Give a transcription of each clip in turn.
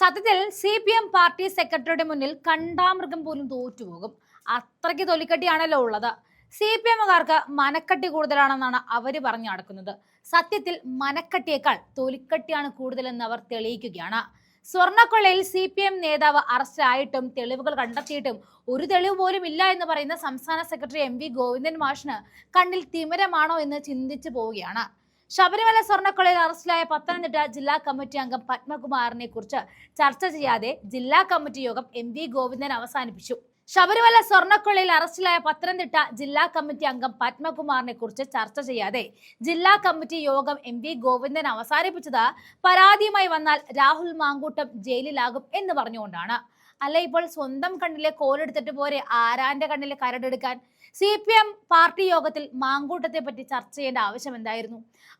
സത്യത്തിൽ C P M party സെക്രട്ടറിയുടെ മുന്നിൽ കണ്ടാമൃഗം പോലും തോറ്റുപോകും. അത്രയ്ക്ക് തൊലിക്കട്ടിയാണല്ലോ ഉള്ളത്. സി പി എമ്മുകാർക്ക് മനക്കട്ടി കൂടുതലാണെന്നാണ് അവർ പറഞ്ഞു നടക്കുന്നത്. സത്യത്തിൽ മനക്കട്ടിയേക്കാൾ തൊലിക്കട്ടിയാണ് കൂടുതലെന്ന് അവർ തെളിയിക്കുകയാണ്. സ്വർണക്കൊള്ളയിൽ സി പി എം നേതാവ് അറസ്റ്റിലായിട്ടും തെളിവുകൾ കണ്ടെത്തിയിട്ടും ഒരു തെളിവ് പോലും ഇല്ല എന്ന് പറയുന്ന സംസ്ഥാന സെക്രട്ടറി എം വി ഗോവിന്ദൻ മാഷിന് കണ്ണിൽ തിമരമാണോ എന്ന് ചിന്തിച്ചു പോവുകയാണ്. ശബരിമല സ്വർണക്കൊള്ളയിൽ അറസ്റ്റിലായ പത്തനംതിട്ട ജില്ലാ കമ്മിറ്റി അംഗം പത്മകുമാറിനെ കുറിച്ച് ചർച്ച ചെയ്യാതെ ജില്ലാ കമ്മിറ്റി യോഗം എം വി ഗോവിന്ദൻ അവസാനിപ്പിച്ചു. ശബരിമല സ്വർണക്കൊള്ളയിൽ അറസ്റ്റിലായ പത്തനംതിട്ട ജില്ലാ കമ്മിറ്റി അംഗം പത്മകുമാറിനെ കുറിച്ച് ചർച്ച ചെയ്യാതെ ജില്ലാ കമ്മിറ്റി യോഗം എം വി ഗോവിന്ദൻ അവസാനിപ്പിച്ചത് പരാതിയുമായി വന്നാൽ രാഹുൽ മാങ്കൂട്ടം ജയിലിലാകും എന്ന് പറഞ്ഞുകൊണ്ടാണ്. അല്ല ഇപ്പോൾ സ്വന്തം കണ്ണിലെ കോലെടുത്തിട്ട് പോരെ ആരാന്റെ കണ്ണിലെ കരടെടുക്കാൻ സി പി എം പാർട്ടി യോഗത്തിൽ മാങ്കൂട്ടത്തെ പറ്റി ചർച്ച ചെയ്യേണ്ട ആവശ്യം എന്തായിരുന്നു?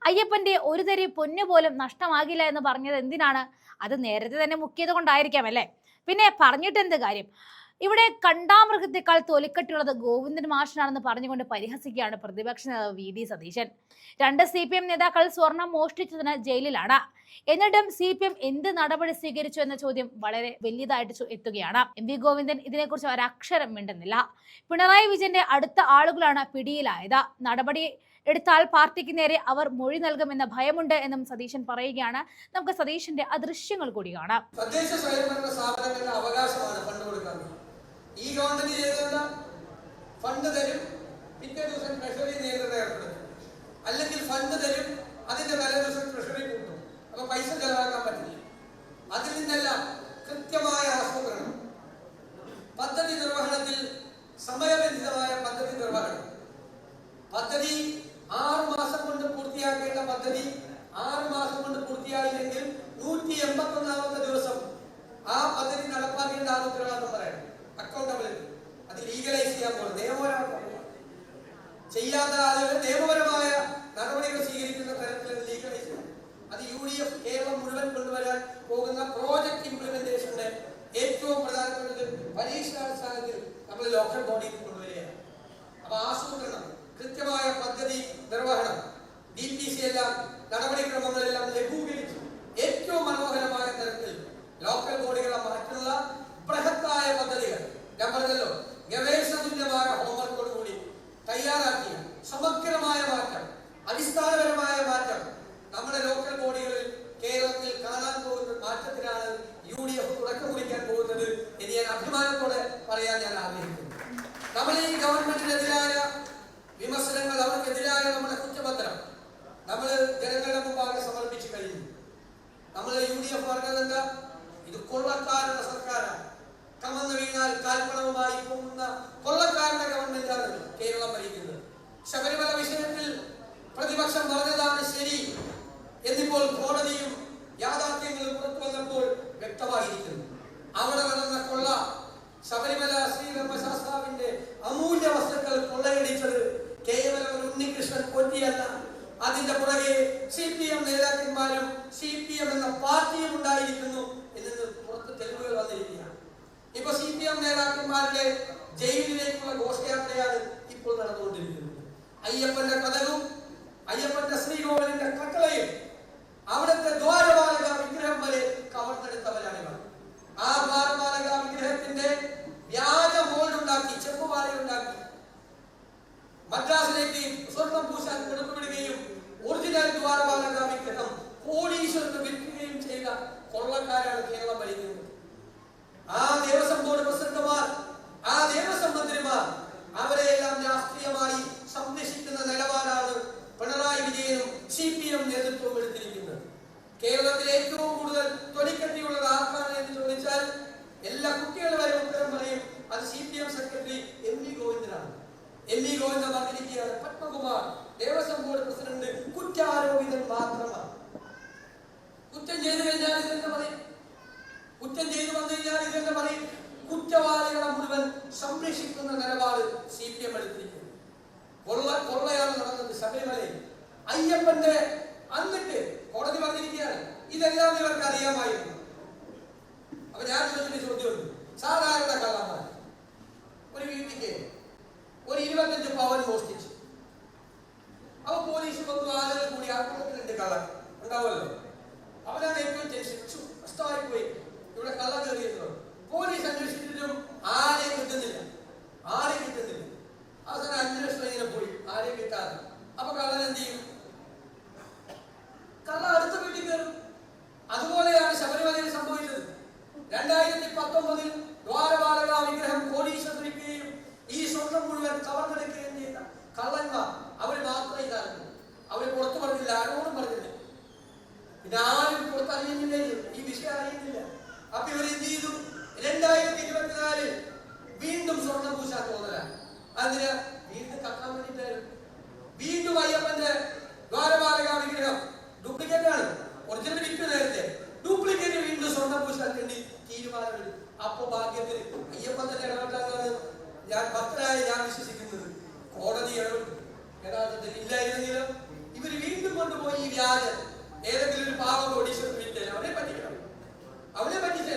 അയ്യപ്പന്റെ ഒരു തരി പൊന്നു പോലും നഷ്ടമാകില്ല എന്ന് പറഞ്ഞത് എന്തിനാണ്? അത് നേരത്തെ തന്നെ മുക്കിയത് കൊണ്ടായിരിക്കാം അല്ലേ? പിന്നെ പറഞ്ഞിട്ട് എന്ത് കാര്യം? ഇവിടെ കണ്ടാമൃഗത്തെക്കാൾ തൊലിക്കെട്ടുള്ളത് ഗോവിന്ദൻ മാഷനാണെന്ന് പറഞ്ഞുകൊണ്ട് പരിഹസിക്കുകയാണ് പ്രതിപക്ഷ നേതാവ് വി ഡി സതീശൻ. രണ്ട് സി പി എം നേതാക്കൾ സ്വർണം മോഷ്ടിച്ചതിന് ജയിലിലാണ്. എന്നിട്ടും സി പി എം എന്ത് നടപടി സ്വീകരിച്ചു എന്ന ചോദ്യം വളരെ വലിയതായിട്ട് എത്തുകയാണ്. എം വി ഗോവിന്ദൻ ഇതിനെക്കുറിച്ച് ഒരക്ഷരം മിണ്ടുന്നില്ല. പിണറായി വിജയന്റെ അടുത്ത ആളുകളാണ് പിടിയിലായത്. നടപടി എടുത്താൽ പാർട്ടിക്ക് നേരെ അവർ മൊഴി നൽകുമെന്ന ഭയമുണ്ട് എന്നും സതീശൻ പറയുകയാണ്. നമുക്ക് സതീശന്റെ അദൃശ്യങ്ങൾ ദൃശ്യങ്ങൾ കൂടി കാണാം. ഈ ഫണ്ട് തരും അല്ലെങ്കിൽ ഫണ്ട് തരും അതിന്റെ തലേ ദിവസം ട്രഷറി അപ്പൊ പൈസ ചെലവാക്കാൻ പറ്റില്ല. അതിൽ നിന്നെല്ലാം കൃത്യമായ ആസൂത്രണം പദ്ധതി നിർവഹണത്തിൽ സമയബന്ധിതമായ പദ്ധതി നിർവഹണം. പദ്ധതി ആറ് മാസം കൊണ്ട് പൂർത്തിയാക്കേണ്ട പദ്ധതി ആറ് മാസം കൊണ്ട് പൂർത്തിയായില്ലെങ്കിൽ നൂറ്റി എൺപത്തി ഒന്നാമത്തെ ദിവസം ആ പദ്ധതി നടപ്പാക്കേണ്ട ആൾ ഉത്തരവാദിത്വം പറയണം. അക്കൗണ്ടബിലിറ്റി അത് ലീഗലൈസ് ചെയ്യാൻ പോകുന്നത് നിയമപരമായി ചെയ്യാത്ത ആളുകൾ നിയമപരമായ നടപടികൾ സ്വീകരിക്കുന്ന തരത്തിൽ അത് ലീഗലൈസ് ചെയ്യണം അത് യു ഡി എഫ് കേരളം മുഴുവൻ കൊണ്ടുവരാൻ പോകുന്ന പ്രോജക്ട് ഇംപ്ലിമെന്റേഷന്റെ ഏറ്റവും പ്രധാനപ്പെട്ട ഒരു പരീക്ഷണാടിസ്ഥാനത്തിൽ നമ്മൾ ലോക്കൽ ബോഡിയിൽ കൊണ്ടുവരികയാണ് അപ്പൊ ആസൂത്രണം കൃത്യമായ പദ്ധതി നിർവഹണം ഡി പി സി എല്ലാം നടപടിക്രമങ്ങളെല്ലാം ലഘൂകരിച്ചു ഏറ്റവും മനോഹരമായ തരത്തിൽ ലോക്കൽ ബോഡികളെ മാറ്റുള്ള ബൃഹത്തായ പദ്ധതികൾ ഞാൻ പറഞ്ഞല്ലോ. ഗവേഷണ തുല്യമായ ഹോംവർക്കോട് കൂടി തയ്യാറാക്കിയ സമഗ്രമായ മാറ്റം. അടിസ്ഥാനപരമായ മാറ്റം. നമ്മുടെ ലോക്കൽ ബോഡികളിൽ കേരളത്തിൽ കാണാൻ പോകുന്ന മാറ്റത്തിനാണ് യു ഡി എഫ് തുടക്കം കുറിക്കാൻ പോകുന്നത് എന്ന് ഞാൻ അഭിമാനത്തോടെ പറയാൻ ഞാൻ ആഗ്രഹിക്കുന്നു. നമ്മൾ ഈ ഗവൺമെന്റിനെതിരായ വിമർശനങ്ങൾ അവർക്കെതിരായ നമ്മുടെ കുറ്റപത്രം നമ്മൾ ജനങ്ങളുടെ മുമ്പാകെ സമർപ്പിച്ചു കഴിഞ്ഞു. നമ്മൾ യു ഡി എഫ് പറഞ്ഞത് എന്താ ഇത് കൊള്ളക്കാരുടെ സർക്കാരാണ്. കമന്ന് വീണാൽ കാൽപ്പണവുമായി പോകുന്ന കൊള്ളക്കാരുടെ ഗവൺമെന്റാണ് കേരളം ഭരിക്കുന്നത്. ശബരിമല വിഷയത്തിൽ പ്രതിപക്ഷം പറഞ്ഞതാണ് ശരി എന്നിപ്പോൾ കോടതിയും യാഥാർത്ഥ്യങ്ങളും പുറത്തു വന്നപ്പോൾ വ്യക്തമായിരിക്കുന്നു. അവിടെ നടന്ന കൊള്ള ശബരിമല ശ്രീധർമ്മശാസ്താവിന്റെ അമൂല്യ വസ്തുക്കൾ കൊള്ളയടിച്ചത് കേവലം ഒരു ഉണ്ണികൃഷ്ണൻ കൊറ്റിയല്ല. അതിന്റെ പുറകെ സി പി എം നേതാക്കന്മാരും സി പി എം എന്ന പാർട്ടിയും ഉണ്ടായിരിക്കുന്നു എന്നത് പുറത്ത് തെളിവുകൾ വന്നിരിക്കുകയാണ് ഇപ്പൊ സി പി എം നേതാക്കന്മാരുടെ ജയിലിലേക്കുള്ള ഘോഷയാത്രയാണ് ഇപ്പോൾ നടന്നുകൊണ്ടിരിക്കുന്നത് അയ്യപ്പന്റെ കഥകളും അയ്യപ്പന്റെ ശ്രീകോവിലിന്റെ കട്ടളയും അവിടുത്തെ ദ്വാരപാലക വിഗ്രഹം വരെ കവർന്നെടുത്തവരാണ് ഇവർ ആ ദ്വാരപാലക വിഗ്രഹത്തിന്റെ വ്യാജ മോൾഡ് ഉണ്ടാക്കി ചെപ്പുപാറ ഉണ്ടാക്കി മദ്രാസിലേക്ക് സ്വർണം പൂശാൻ കൊടുത്തുവിടുകയും ഒറിജിനൽ ദ്വാരപാലക വിഗ്രഹം കോടീശ്വരന് വിൽക്കുകയും ചെയ്ത കൊള്ളക്കാരാണ് കേരളം ഭരിക്കുന്നത് ആ ദേവസ്വം ബോർഡ് പ്രസിഡന്റുമാർ ആ ദേവസ്വം മന്ത്രിമാർ അവരെയെല്ലാം രാഷ്ട്രീയമായി സംരക്ഷിക്കുന്ന നിലപാടാണ് പിണറായി വിജയനും സി പി എം നേതൃത്വവും എടുത്തിരിക്കുന്നത് കേരളത്തിൽ ഏറ്റവും കൂടുതൽ തൊലിക്കട്ടിയുള്ളത് ആർക്കാണ് എന്ന് ചോദിച്ചാൽ എല്ലാ കുട്ടികളും വരെ ഉത്തരം പറയും അത് C P M secretary M V ഗോവിന്ദനാണ് M വന്നിരിക്കുകയാണ് പത്മകുമാർ ദേവസ്വം ബോർഡ് പ്രസിഡന്റ് കുറ്റാരോപിതൻ മാത്രമാണ്. കുറ്റം ചെയ്തു കഴിഞ്ഞാൽ ഇതെന്ന് പറയും? കുറ്റം ചെയ്തു വന്നു കഴിഞ്ഞാൽ ഇതെന്ന് പറയും? കുറ്റവാളികളെ മുഴുവൻ സംരക്ഷിക്കുന്ന നിലപാട് സി പി എം എടുത്തിരിക്കുന്നു. കൊള്ള കൊള്ളയാണ് നടന്നത്. ശബരിമലയിൽ അയ്യപ്പന്റെ അന്നിട്ട് കോടതി പറഞ്ഞിരിക്കുകയാണ്. ഇതെല്ലാം ഇവർക്ക് അറിയാമായിരുന്നു. അപ്പൊ ഞാൻ ചോദിച്ചിട്ട് ചോദ്യമുണ്ട്. സാധാരണ കള്ളന്മാർ ഒരു വീട്ടിക്ക് ഒരു ഇരുപത്തഞ്ച് പവർ മോഷ്ടിച്ചു. അപ്പൊ പോലീസ് വന്നു ആളുകൾ കൂടി ആക്രമത്തിലുണ്ട് കള ഉണ്ടാവുമല്ലോ? അവരാണ് ഏറ്റവും ശിക്ഷു നഷ്ടമായി പോയി. ഇവിടെ കള കയറിയിട്ടുള്ളത് പോലീസ് അന്വേഷിച്ചിട്ടും ആരെയും കിട്ടുന്നില്ല. ആരെയും കിട്ടുന്നില്ല. അവസാനം അന്വേഷണം ഇങ്ങനെ പോയി. ആരെയും കിട്ടാതെ. അപ്പൊ കള എന്ത് ചെയ്യും? കള അടുത്ത വീട്ടിൽ കയറും. അതുപോലെയാണ് ശബരിമലയിൽ സംഭവിച്ചത്. രണ്ടായിരത്തി പത്തൊമ്പതിൽ ദ്വാരപാലക വിഗ്രഹം കോടീശ്വരിക്കുകയും ഈ സ്വന്തം മുഴുവൻ കവർന്നെടുക്കുകയും ചെയ്ത? കള്ളന്മാർ. അവർ മാത്രമേ കാരണം അവർ പുറത്തു പറഞ്ഞില്ല ആരോടും പറഞ്ഞില്ല. ഇതാരും പുറത്തറിയുന്നില്ല ഈ വിഷയം അറിയുന്നില്ല. അപ്പൊ ഇവർ എന്ത് ചെയ്തു? രണ്ടായിരത്തി ഇരുപത്തിനാലിൽ വീണ്ടും സ്വർണം പൂശാൻ തോന്നലാണ്. അതിന് വീണ്ടും കത്താൻ വേണ്ടിയിട്ടായിരുന്നു. വീണ്ടും അയ്യപ്പന്റെ ദ്വാരപാലക വിഗ്രഹം ഡ്യൂപ്ലിക്കേറ്റ് ആണ് ഒറിജിനൽ വിറ്റു നേരത്തെ. ഡ്യൂപ്ലിക്കേറ്റ് വീണ്ടും സ്വർണം പൂശാൻ വേണ്ടി തീരുമാനമെടുത്തു. അപ്പൊ ഭാഗ്യത്തിൽ അയ്യപ്പന്റെ ഇടപെട്ടാൽ ഞാൻ ഭക്തനായ ഞാൻ വിശ്വസിക്കുന്നത് കോടതി യഥാർത്ഥത്തിൽ ഇല്ലായിരുന്നെങ്കിലും ഇവർ വീണ്ടും കൊണ്ടുപോയി ഈ വ്യാജം. ഏതെങ്കിലും ഒരു പാവം ഒഡീഷ അവനെ പറ്റിക്കണം. അവരെ പറ്റിച്ചേ